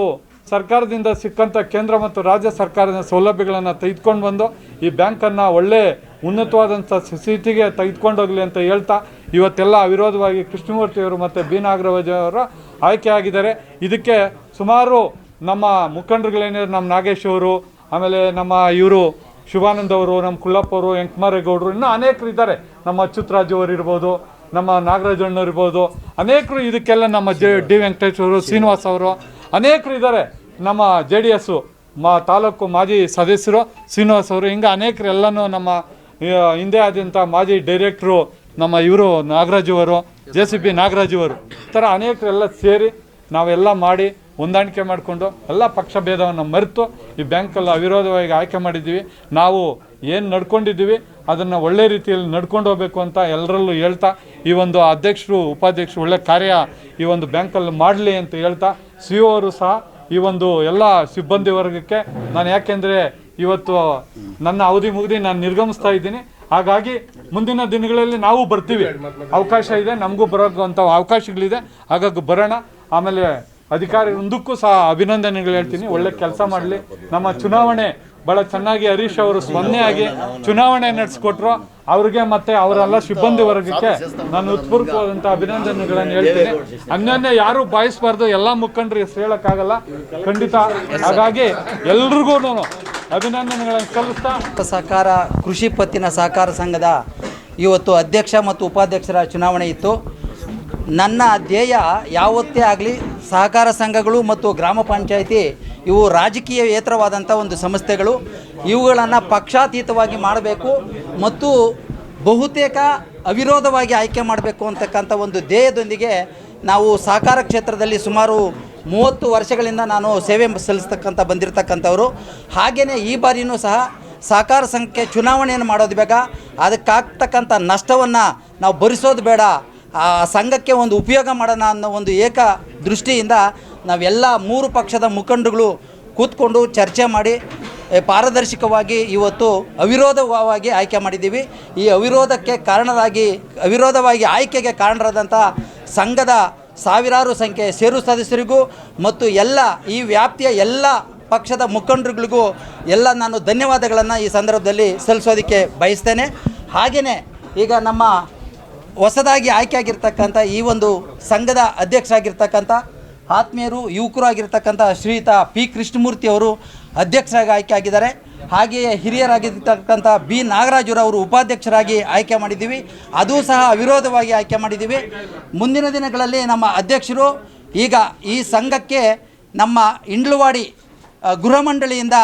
[SPEAKER 3] ಸರ್ಕಾರದಿಂದ ಸಿಕ್ಕಂಥ ಕೇಂದ್ರ ಮತ್ತು ರಾಜ್ಯ ಸರ್ಕಾರದ ಸೌಲಭ್ಯಗಳನ್ನು ತೆಗೆದುಕೊಂಡು ಬಂದು ಈ ಬ್ಯಾಂಕನ್ನು ಒಳ್ಳೆ ಉನ್ನತವಾದಂಥ ಸ್ಥಿತಿಗೆ ತೆಗೆದುಕೊಂಡು ಹೋಗಲಿ ಅಂತ ಹೇಳ್ತಾ ಇವತ್ತೆಲ್ಲ ಅವಿರೋಧವಾಗಿ ಕೃಷ್ಣಮೂರ್ತಿಯವರು ಮತ್ತು ಬಿ ನಾಗರಾಜವರು ಆಯ್ಕೆ ಆಗಿದ್ದಾರೆ. ಇದಕ್ಕೆ ಸುಮಾರು ನಮ್ಮ ಮುಖಂಡರುಗಳೇನಿದ್ರು ನಮ್ಮ ನಾಗೇಶ್ ಅವರು, ಆಮೇಲೆ ನಮ್ಮ ಇವರು ಶಿವಾನಂದ್ ಅವರು, ನಮ್ಮ ಕುಳ್ಳಪ್ಪ ಅವರು ವೆಂಕಮಾರೇಗೌಡರು ಇನ್ನೂ ಅನೇಕರು ಇದ್ದಾರೆ. ನಮ್ಮ ಅಚ್ಯುತರಾಜ್ ಅವರು ಇರ್ಬೋದು, ನಮ್ಮ ನಾಗರಾಜ ಅಣ್ಣವ್ರು ಇರ್ಬೋದು. ಅನೇಕರು ಇದಕ್ಕೆಲ್ಲ ನಮ್ಮ ಜೆ ಡಿ ವೆಂಕಟೇಶ್ ಅವರು, ಶ್ರೀನಿವಾಸ್ ಅವರು, ಅನೇಕರು ಇದ್ದಾರೆ. ನಮ್ಮ ಜೆ ಡಿ ಎಸ್ಸು ಮಾ ತಾಲೂಕು ಮಾಜಿ ಸದಸ್ಯರು ಶ್ರೀನಿವಾಸ್ ಅವರು, ಹಿಂಗೆ ಅನೇಕರು ಎಲ್ಲನೂ ನಮ್ಮ ಹಿಂದೆ ಆದಂಥ ಮಾಜಿ ಡೈರೆಕ್ಟ್ರು ನಮ್ಮ ಇವರು ನಾಗರಾಜ್ ಅವರು ಜೆ ಸಿ ಬಿ ನಾಗರಾಜ್ ಅವರು ಈ ಥರ ಅನೇಕರೆಲ್ಲ ಸೇರಿ ನಾವೆಲ್ಲ ಮಾಡಿ ಹೊಂದಾಣಿಕೆ ಮಾಡಿಕೊಂಡು ಎಲ್ಲ ಪಕ್ಷ ಭೇದವನ್ನು ಮರೆತು ಈ ಬ್ಯಾಂಕಲ್ಲಿ ಅವಿರೋಧವಾಗಿ ಆಯ್ಕೆ ಮಾಡಿದ್ದೀವಿ. ನಾವು ಏನು ನಡ್ಕೊಂಡಿದ್ದೀವಿ ಅದನ್ನು ಒಳ್ಳೆ ರೀತಿಯಲ್ಲಿ ನಡ್ಕೊಂಡು ಹೋಗಬೇಕು ಅಂತ ಎಲ್ಲರಲ್ಲೂ ಹೇಳ್ತಾ, ಈ ಒಂದು ಅಧ್ಯಕ್ಷರು, ಉಪಾಧ್ಯಕ್ಷರು ಒಳ್ಳೆ ಕಾರ್ಯ ಈ ಒಂದು ಬ್ಯಾಂಕಲ್ಲಿ ಮಾಡಲಿ ಅಂತ ಹೇಳ್ತಾ, ಸಿ ಅವರು ಸಹ ಈ ಒಂದು ಎಲ್ಲ ಸಿಬ್ಬಂದಿ ವರ್ಗಕ್ಕೆ ನಾನು ಯಾಕೆಂದರೆ ಇವತ್ತು ನನ್ನ ಅವಧಿ ಮುಗಿದು ನಾನು ನಿರ್ಗಮಿಸ್ತಾ ಇದ್ದೀನಿ. ಹಾಗಾಗಿ ಮುಂದಿನ ದಿನಗಳಲ್ಲಿ ನಾವು ಬರ್ತೀವಿ. ಅವಕಾಶ ಇದೆ, ನಮಗೂ ಬರೋಂಥ ಅವಕಾಶಗಳಿದೆ. ಹಾಗಾಗಿ ಬರೋಣ. ಆಮೇಲೆ ಅಧಿಕಾರಿ ಒಂದಕ್ಕೂ ಸಹ ಅಭಿನಂದನೆಗಳು ಹೇಳ್ತೀನಿ. ಒಳ್ಳೆ ಕೆಲಸ ಮಾಡಲಿ. ನಮ್ಮ ಚುನಾವಣೆ ಭಾಳ ಚೆನ್ನಾಗಿ ಹರೀಶ್ ಅವರು ಸ್ಪಂದನೆ ಆಗಿ ಚುನಾವಣೆ ನಡೆಸ್ಕೊಟ್ರು. ಅವ್ರಿಗೆ ಮತ್ತೆ ಅವರೆಲ್ಲ ಸಿಬ್ಬಂದಿ ವರ್ಗಕ್ಕೆ ನಾನು ಉತ್ಪೂರ್ವವಾದಂಥ ಅಭಿನಂದನೆಗಳನ್ನು ಹೇಳ್ತೀನಿ. ಅನ್ಯನ್ಯ ಯಾರು ಬಾಯಿಸಬಾರ್ದು. ಎಲ್ಲ ಮುಖಂಡರು ಹೆಸರು ಹೇಳೋಕ್ಕಾಗಲ್ಲ. ಖಂಡಿತ. ಹಾಗಾಗಿ ಎಲ್ರಿಗೂ ಅಭಿನಂದನೆಗಳನ್ನು ಸಲ್ಲಿಸ್ತಾ
[SPEAKER 4] ಸಹಕಾರ ಕೃಷಿ ಪತ್ತಿನ ಸಹಕಾರ ಸಂಘದ ಇವತ್ತು ಅಧ್ಯಕ್ಷ ಮತ್ತು ಉಪಾಧ್ಯಕ್ಷರ ಚುನಾವಣೆ ಇತ್ತು. ನನ್ನ ಧ್ಯೇಯ ಯಾವತ್ತೇ ಆಗಲಿ ಸಹಕಾರ ಸಂಘಗಳು ಮತ್ತು ಗ್ರಾಮ ಪಂಚಾಯಿತಿ ಇವು ರಾಜಕೀಯೇತರವಾದಂಥ ಒಂದು ಸಂಸ್ಥೆಗಳು. ಇವುಗಳನ್ನು ಪಕ್ಷಾತೀತವಾಗಿ ಮಾಡಬೇಕು ಮತ್ತು ಬಹುತೇಕ ಅವಿರೋಧವಾಗಿ ಆಯ್ಕೆ ಮಾಡಬೇಕು ಅಂತಕ್ಕಂಥ ಒಂದು ಧ್ಯೇಯದೊಂದಿಗೆ ನಾವು ಸಹಕಾರ ಕ್ಷೇತ್ರದಲ್ಲಿ ಸುಮಾರು ಮೂವತ್ತು ವರ್ಷಗಳಿಂದ ನಾನು ಸೇವೆ ಸಲ್ಲಿಸ್ತಕ್ಕಂಥ ಬಂದಿರತಕ್ಕಂಥವ್ರು. ಹಾಗೆಯೇ ಈ ಬಾರಿಯೂ ಸಹ ಸಹಕಾರ ಸಂಘಕ್ಕೆ ಚುನಾವಣೆಯನ್ನು ಮಾಡೋದು ಬೇಗ, ಅದಕ್ಕಾಗ್ತಕ್ಕಂಥ ನಷ್ಟವನ್ನು ನಾವು ಭರಿಸೋದು ಬೇಡ. ಆ ಸಂಘಕ್ಕೆ ಒಂದು ಉಪಯೋಗ ಮಾಡೋಣ ಅನ್ನೋ ಒಂದು ಏಕ ದೃಷ್ಟಿಯಿಂದ ನಾವೆಲ್ಲ ಮೂರು ಪಕ್ಷದ ಮುಖಂಡರುಗಳು ಕೂತ್ಕೊಂಡು ಚರ್ಚೆ ಮಾಡಿ ಪಾರದರ್ಶಕವಾಗಿ ಇವತ್ತು ಅವಿರೋಧವಾಗಿ ಆಯ್ಕೆ ಮಾಡಿದ್ದೀವಿ. ಈ ಅವಿರೋಧಕ್ಕೆ ಕಾರಣರಾಗಿ, ಅವಿರೋಧವಾಗಿ ಆಯ್ಕೆಗೆ ಕಾರಣರಾದಂಥ ಸಂಘದ ಸಾವಿರಾರು ಸಂಖ್ಯೆ ಸೇರು ಸದಸ್ಯರಿಗೂ ಮತ್ತು ಎಲ್ಲ ಈ ವ್ಯಾಪ್ತಿಯ ಎಲ್ಲ ಪಕ್ಷದ ಮುಖಂಡರುಗಳಿಗೂ ಎಲ್ಲ ನಾನು ಧನ್ಯವಾದಗಳನ್ನು ಈ ಸಂದರ್ಭದಲ್ಲಿ ಸಲ್ಲಿಸೋದಕ್ಕೆ ಬಯಸ್ತೇನೆ. ಹಾಗೆಯೇ ಈಗ ನಮ್ಮ ಹೊಸದಾಗಿ ಆಯ್ಕೆಯಾಗಿರ್ತಕ್ಕಂಥ ಈ ಒಂದು ಸಂಘದ ಅಧ್ಯಕ್ಷರಾಗಿರ್ತಕ್ಕಂಥ ಆತ್ಮೀಯರು ಯುವಕರು ಆಗಿರ್ತಕ್ಕಂಥ ಶ್ರೀಯುತ ಪಿ. ಕೃಷ್ಣಮೂರ್ತಿ ಅವರು ಅಧ್ಯಕ್ಷರಾಗಿ ಆಯ್ಕೆ ಆಗಿದ್ದಾರೆ. ಹಾಗೆಯೇ ಹಿರಿಯರಾಗಿರ್ತಕ್ಕಂಥ ಬಿ. ನಾಗರಾಜರು ಅವರು ಉಪಾಧ್ಯಕ್ಷರಾಗಿ ಆಯ್ಕೆ ಮಾಡಿದ್ದೀವಿ. ಅದೂ ಸಹ ಅವಿರೋಧವಾಗಿ ಆಯ್ಕೆ ಮಾಡಿದ್ದೀವಿ. ಮುಂದಿನ ದಿನಗಳಲ್ಲಿ ನಮ್ಮ ಅಧ್ಯಕ್ಷರು ಈಗ ಈ ಸಂಘಕ್ಕೆ ನಮ್ಮ ಇಂಡ್ಲುವಾಡಿ ಗೃಹಮಂಡಳಿಯಿಂದ ಗೃಹ ಮಂಡಳಿಯಿಂದ